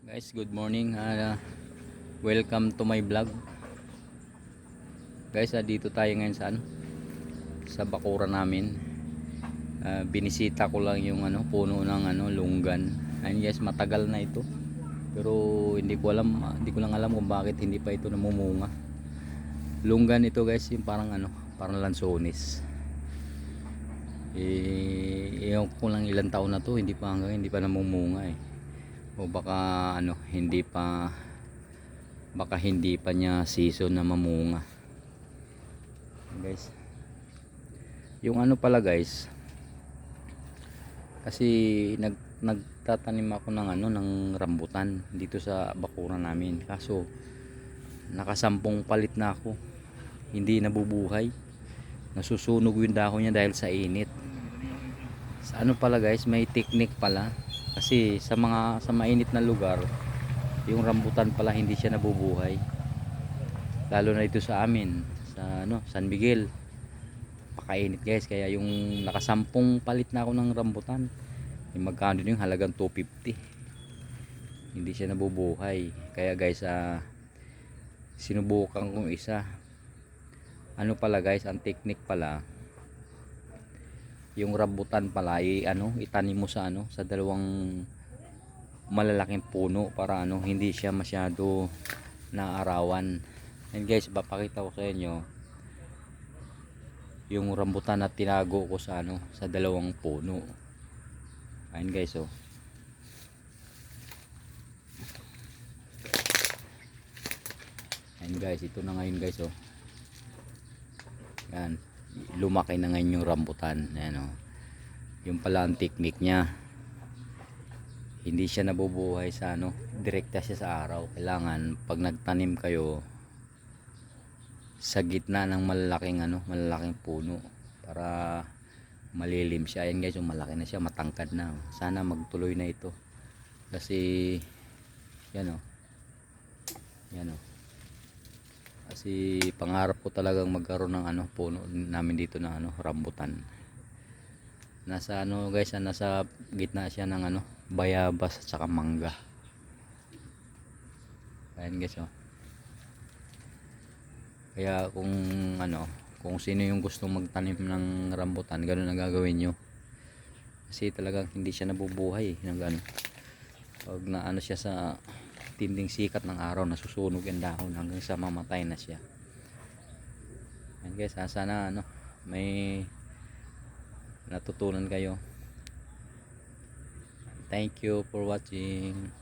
Guys, good morning. Ah, welcome to my vlog. Guys, ah, dito tayo ngayon sa ano? Sa bakura namin. Ah, binisita ko lang yung ano, puno ng ano, lunggan. Ayun guys, matagal na ito. Pero hindi ko alam, ah, hindi ko lang alam kung bakit hindi pa ito namumunga. Lunggan ito guys, yung parang ano, parang lansones. Eh, ewan ko lang ilang taon na to, hindi pa hanggang hindi pa namumunga eh o baka ano hindi pa baka hindi pa niya season na mamunga. Guys yung ano pala guys kasi nag nagtatanim ako ng ano ng rambutan dito sa bakura namin. Kaso nakasampung palit na ako. Hindi nabubuhay. Nasusunog yung dahon niya dahil sa init. Sa ano pala guys may technique pala kasi sa mga sa mainit na lugar yung rambutan pala hindi siya nabubuhay. Lalo na dito sa amin sa ano San Miguel. Pakainit guys. Kaya yung nakasampung palit na ako ng rambutan yung magkano yung halagang 250 hindi siya nabubuhay. Kaya guys ah, sinubukan kong isa. Ano pala guys ang technique pala yung rambutan pala i ano itanim mo sa ano sa dalawang malalaking puno para ano hindi siya masyado naarawan. And guys papakita ko sa inyo yung rambutan na tinago ko sa ano sa dalawang puno. Ayun guys oh. Ayun guys ito na ngayon guys oh. Yan lumaki na ngayon yung rambutan. Ayan o yung pala ang technique niya. Hindi siya nabubuhay sa ano direkta siya sa araw. Kailangan pag nagtanim kayo sa gitna ng malalaking ano malalaking puno para malilim siya. Ayan guys yung malaki na siya matangkad na. Sana magtuloy na ito. Kasi yan o yan o kasi pangarap ko talagang magkaroon ng ano puno namin dito ng ano rambutan. Nasa ano guys, ah, nasa gitna siya ng ano bayabas at saka mangga. Ayan guys oh. Kaya kung ano, kung sino yung gustong magtanim ng rambutan, ganoon ang gagawin nyo. Kasi talagang hindi siya nabubuhay ng ano. Pag na ano siya sa tinding sikat ng araw nasusunog yung dahon hanggang sa mamatay na siya. Yan guys ha, sana ano may natutunan kayo. Thank you for watching